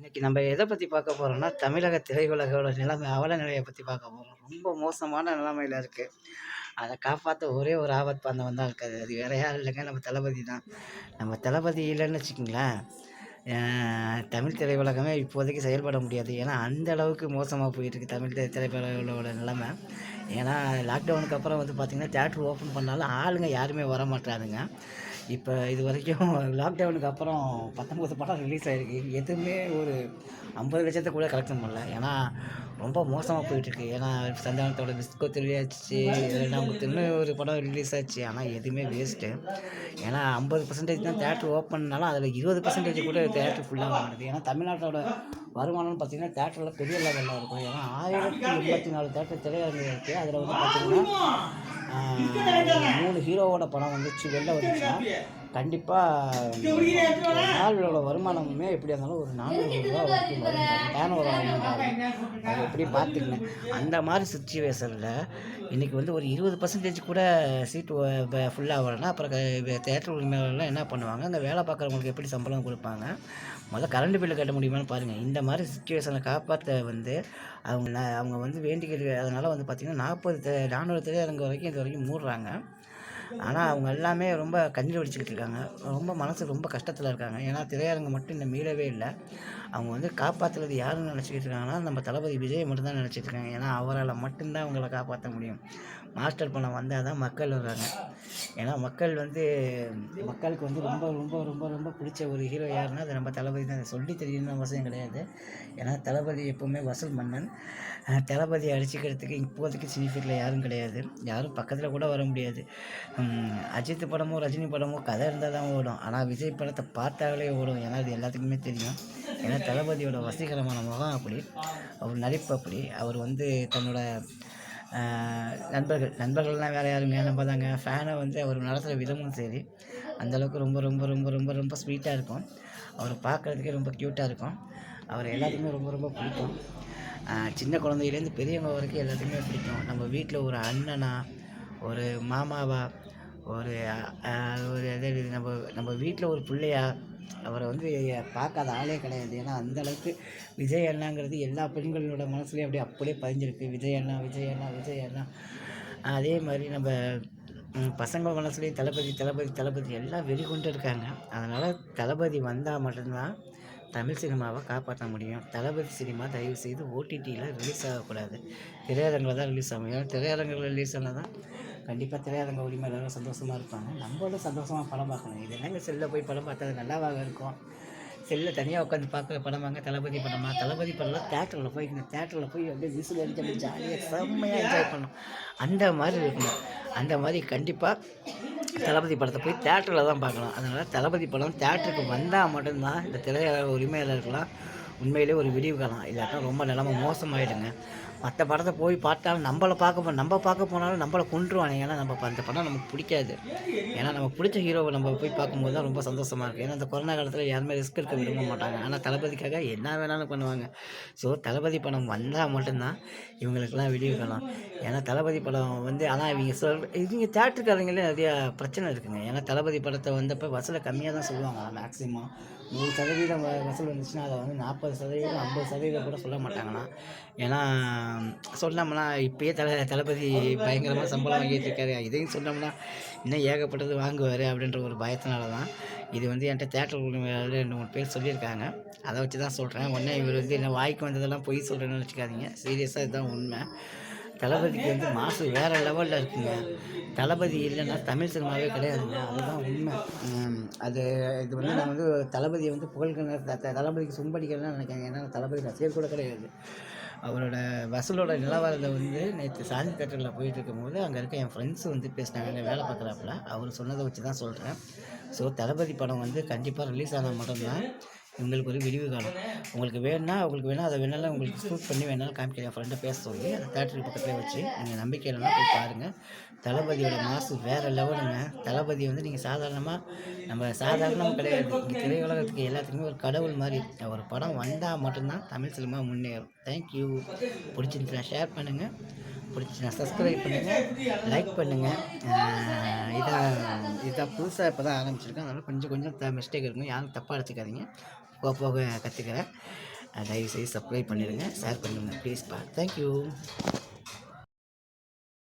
இன்றைக்கி நம்ம எதை பற்றி பார்க்க போகிறோம்னா தமிழக திரையுலகோட நிலைமை அவல நிலையை பற்றி பார்க்க போகிறோம் ரொம்ப மோசமான நிலைமையில் இருக்குது அதை காப்பாற்ற ஒரே ஒரு ஆபத் பாந்தவன் தான் இருக்காது அது வேற யாரும் இல்லைங்க. நம்ம தளபதி தான். நம்ம தளபதி இல்லைன்னு வச்சுக்கோங்களேன் தமிழ் திரையுலகமே இப்போதைக்கு செயல்பட முடியாது. ஏன்னா அந்த அளவுக்கு மோசமாக போயிட்டுருக்கு தமிழ் திரை நிலைமை. ஏன்னா லாக்டவுனுக்கு அப்புறம் வந்து பார்த்திங்கன்னா தேட்ரு ஓப்பன் பண்ணாலும் ஆளுங்க யாருமே வர மாட்டாருங்க இப்போ இது வரைக்கும் லாக்டவுனுக்கு அப்புறம் பத்தொம்பது படம் ரிலீஸ் ஆகிருக்கு எதுவுமே ஒரு ஐம்பது லட்சத்தை கூட கலெக்ஷன் பண்ணல. ஏன்னா ரொம்ப மோசமாக போயிட்டுருக்கு. ஏன்னா சந்தானத்தோட டிஸ்கோ திருவிழாச்சு இரண்டாம் திரும்ப ஒரு படம் ரிலீஸ் ஆச்சு. ஆனால் எதுவுமே வேஸ்ட்டு ஏன்னா ஐம்பது பர்சன்டேஜ் தான் தேட்டர் ஓப்பன்னாலும் அதில் இருபது பர்சன்டேஜ் கூட தேட்டர் ஃபுல்லாக மாட்டுது ஏன்னா தமிழ்நாட்டோட வருமானம்னு பார்த்தீங்கன்னா தேட்டரில் பெரிய லெவலில் இருக்கும். ஏன்னா ஆயிரத்தி எண்பத்தி நாலு தேட்டர் திரையரங்கு இருக்குது அதில் வந்து பார்த்தீங்கன்னா மூணு ஹீரோவோட படம் வந்துச்சு வெளில வந்துச்சுன்னா. கண்டிப்பாக நாளோட வருமானமுமே எப்படியா இருந்தாலும் ஒரு நானூறு ரூபா வரைக்கும் வரும். அது எப்படி பார்த்துக்கணும் அந்த மாதிரி சுச்சுவேஷனில் இன்றைக்கி வந்து ஒரு இருபது பர்சன்டேஜ் கூட சீட்டு ஃபுல்லாக வரலன்னா அப்புறம் தேட்டர் உரிமையாளர்லாம் என்ன பண்ணுவாங்க? அங்கே வேலை பார்க்குறவங்களுக்கு எப்படி சம்பளம் கொடுப்பாங்க? முதல்ல கரண்ட் பில்லு கட்ட முடியுமான்னு பாருங்கள் இந்த மாதிரி சுச்சுவேஷனை காப்பாற்ற வந்து அவங்க அவங்க வந்து வேண்டிக்கிட்டு அதனால் வந்து பார்த்திங்கன்னா நாற்பது நானூறு திரையரங்கு வரைக்கும் இது வரைக்கும் மூடுறாங்க. ஆனால் அவங்க எல்லாமே ரொம்ப கஞ்சி வடிச்சுக்கிட்டு இருக்காங்க. ரொம்ப மனசு ரொம்ப கஷ்டத்தில் இருக்காங்க. ஏன்னா திரையரங்கு மட்டும் இன்னும் மீளவே இல்லை. அவங்க வந்து காப்பாற்றுறது யாருன்னு நினச்சிக்கிட்டு இருக்காங்கன்னா நம்ம தளபதி விஜய் மட்டும்தான் நினச்சிட்டு இருக்காங்க. ஏன்னா அவரால் மட்டும்தான் அவங்கள காப்பாற்ற முடியும். மாஸ்டர் பணம் வந்தால் தான் மக்கள் வர்றாங்க. ஏன்னா மக்கள் வந்து மக்களுக்கு வந்து ரொம்ப ரொம்ப ரொம்ப ரொம்ப பிடிச்ச ஒரு ஹீரோ யாருன்னா அது நம்ம தளபதி தான். சொல்லி தெரியணும்னு அவசியம் கிடையாது. ஏன்னா தளபதி எப்போவுமே வசூல் மன்னன். தளபதியை அடிச்சுக்கிறதுக்கு இப்போதைக்கு சினிஃபீல்டில் யாரும் கிடையாது. யாரும் பக்கத்தில் கூட வர முடியாது. அஜித் படமோ ரஜினி படமோ கதை இருந்தால் தான் ஓடும். ஆனால் விஜய் படத்தை பார்த்தாலே ஓடும். ஏன்னா அது எல்லாத்துக்குமே தெரியும். ஏன்னா தளபதியோட வசீகரமான முகம் அப்படி அவர் நடிப்பு அப்படி. அவர் வந்து தன்னோட நண்பர்கள் நண்பர்கள்லாம் வேறு யாருமே நம்ம தாங்க ஃபேனை வந்து அவர் நடத்துகிற விதமும் சரி. அந்தளவுக்கு ரொம்ப ரொம்ப ரொம்ப ரொம்ப ரொம்ப ஸ்வீட்டாக இருக்கும். அவர் பார்க்குறதுக்கே ரொம்ப க்யூட்டாக இருக்கும். அவர் எல்லாத்துக்குமே ரொம்ப ரொம்ப பிடிக்கும். சின்ன குழந்தையிலேருந்து பெரியவங்க வரைக்கும் எல்லாத்துக்குமே பிடிக்கும். நம்ம வீட்டில் ஒரு அண்ணனா ஒரு மாமாவா ஒரு ஒரு எது நம்ம நம்ம வீட்டில் ஒரு பிள்ளையா அவரை வந்து பார்க்காத ஆளே கிடையாது. ஏன்னா அந்த அளவுக்கு விஜய் அண்ணாங்கிறது எல்லா பெண்களோட மனசுலேயும் அப்படியே அப்படியே பதிஞ்சிருக்கு. விஜய் அண்ணா விஜய் அண்ணா விஜய் அண்ணா. அதே மாதிரி நம்ம பசங்க மனசுலேயும் தளபதி தளபதி தளபதி எல்லாம் வெளிக்கொண்டு இருக்காங்க. அதனால் தளபதி வந்தால் மட்டும்தான் தமிழ் சினிமாவை காப்பாற்ற முடியும். தளபதி சினிமா தயவு செய்து ஓடிடியில் ரிலீஸ் ஆகக்கூடாது. திரையரங்கில் தான் ரிலீஸ் ஆகும் திரையரங்கில் ரிலீஸ் ஆனால் தான் கண்டிப்பாக திரையரங்க உரிமையாளரும் சந்தோஷமாக இருப்பாங்க. நம்மளும் சந்தோஷமாக படம் பார்க்கணும். இது என்னங்க செல்லில் போய் படம் பார்த்தா அது நல்லாவாக இருக்கும்? செல்லில் தனியாக உட்காந்து பார்க்குற படம் வாங்க தளபதி படமா? தளபதி படம்லாம் தேட்டரில் போய் தேட்டரில் போய் அப்படியே விசில் அடிச்சு அப்படி ஜாலியாக செம்மையாக என்ஜாய் பண்ணணும். அந்த மாதிரி இருக்கணும். அந்த மாதிரி கண்டிப்பாக தளபதி படத்தை போய் தேட்டரில் தான் பார்க்கலாம். அதனால் தளபதி படம் தேட்டருக்கு வந்தால் மட்டும்தான் இந்த திரையரங்க உரிமையாளர்கள்லாம் உண்மையிலே ஒரு விடிவு காலம். இல்லாட்டா ரொம்ப நிலமை மோசமாயிடுங்க. மற்ற படத்தை போய் பார்த்தாலும் நம்மளை பார்க்க போ நம்ம பார்க்க போனாலும் நம்மளை கொண்டுருவானே ஏன்னா நம்ம ப- அந்த படம் நமக்கு பிடிக்காது. ஏன்னா நமக்கு பிடிச்ச ஹீரோவை நம்ம போய் பார்க்கும்போது தான் ரொம்ப சந்தோஷமாக இருக்குது ஏன்னா அந்த கொரோனா காலத்தில் யாருமே ரிஸ்க் எடுக்க விரும்ப மாட்டாங்க. ஆனால் தளபதிக்காக என்ன வேணாலும் பண்ணுவாங்க. ஸோ தளபதி படம் வந்தால் மட்டும்தான் இவங்களுக்கெல்லாம் விடிவு ஏன்னா தளபதி படம் வந்து ஆனால் இவங்க சொல் இவங்க தேட்டருக்காரங்களே நிறையா பிரச்சனை இருக்குங்க. ஏன்னா தளபதி படத்தை வந்தப்போ வசூலை கம்மியாக தான் சொல்லுவாங்க. மேக்ஸிமம் நூறு சதவீதம் வசூல் வந்துச்சுன்னா அதை வந்து நாற்பது சதவீதம் ஐம்பது சதவீதம் கூட சொல்ல மாட்டாங்கண்ணா ஏன்னா சொன்னோம்னா இப்பயே தல தளபதி பயங்கரமாக சம்பளம் வாங்கிட்டு இருக்காரு இதையும் சொன்னோம்னா இன்னும் ஏகப்பட்டது வாங்குவார் அப்படின்ற ஒரு பயத்தினால தான் இது வந்து என்கிட்ட தேட்டர் உரிமையாளர் ரெண்டு மூணு பேர் சொல்லியிருக்காங்க. அதை வச்சு தான் சொல்கிறேன் உடனே இவர் வந்து என்ன வாய்க்கு வந்ததெல்லாம் பொய் சொல்கிறேன்னு வச்சுக்காதீங்க சீரியஸாக இதுதான் உண்மை. தளபதிக்கு வந்து மாசு வேறு லெவலில் இருக்குங்க. தளபதி இல்லைன்னா தமிழ் சினிமாவே கிடையாதுங்க. அதுதான் உண்மை. அது இது வந்து நான் வந்து தளபதியை வந்து புகழ்கிற த- தளபதிக்கு சும்படிக்கிறேன்னு நினைக்கிறேன் ஏன்னா தளபதி ரசிகர் கூட கிடையாது. அவரோட வசூலோட நிலவரத்தை வந்து நேற்று சாந்தி தேட்டரில் போயிட்டு இருக்கும்போது அங்கே இருக்க என் ஃப்ரெண்ட்ஸ் வந்து பேசினாங்க. அங்கே வேலை பார்க்குறாப்புல? அவர் சொன்னதை வச்சு தான் சொல்கிறேன் ஸோ தளபதி படம் வந்து கண்டிப்பாக ரிலீஸ் ஆனால் மட்டும்தான். உங்களுக்கு ஒரு விடிவு காலம். உங்களுக்கு வேணும்னா உங்களுக்கு வேணால் அதை வேணாலும் உங்களுக்கு ஷூட் பண்ணி வேணாலும் காமிக்கிறேன் என் ஃப்ரெண்டை பேச சொல்லி அந்த தேட்டருக்கு பக்கத்தில் வச்சு நீங்கள் நம்பிக்கை போய் பாருங்கள் தளபதியோட மாசு வேறு லெவலுங்க. தளபதி வந்து நீங்கள் சாதாரணமாக நம்ம சாதாரணமாக கிடையாது. இங்கே திரையுலகத்துக்கு எல்லாத்துக்குமே ஒரு கடவுள் மாதிரி. ஒரு படம் வந்தால் மட்டும்தான் தமிழ் சினிமா முன்னேறும். தேங்க்யூ பிடிச்சிருந்துச்சுன்னா ஷேர் பண்ணுங்கள் பிடிச்சினா சப்ஸ்கிரைப் பண்ணுங்கள் லைக் பண்ணுங்கள் இதான் இதான் புதுசாக இப்போ தான் ஆரம்பிச்சிருக்கேன். அதனால் கொஞ்சம் கொஞ்சம் த மிஸ்டேக் இருக்கும். யாரும் தப்பாக எடுத்துக்காதீங்க. போக போக கற்றுக்கிறேன் தயவுசெய்து சப்ஸ்கிரைப் பண்ணிடுங்க ஷேர் பண்ணிடுங்க ப்ளீஸ்ப்பா தேங்க்யூ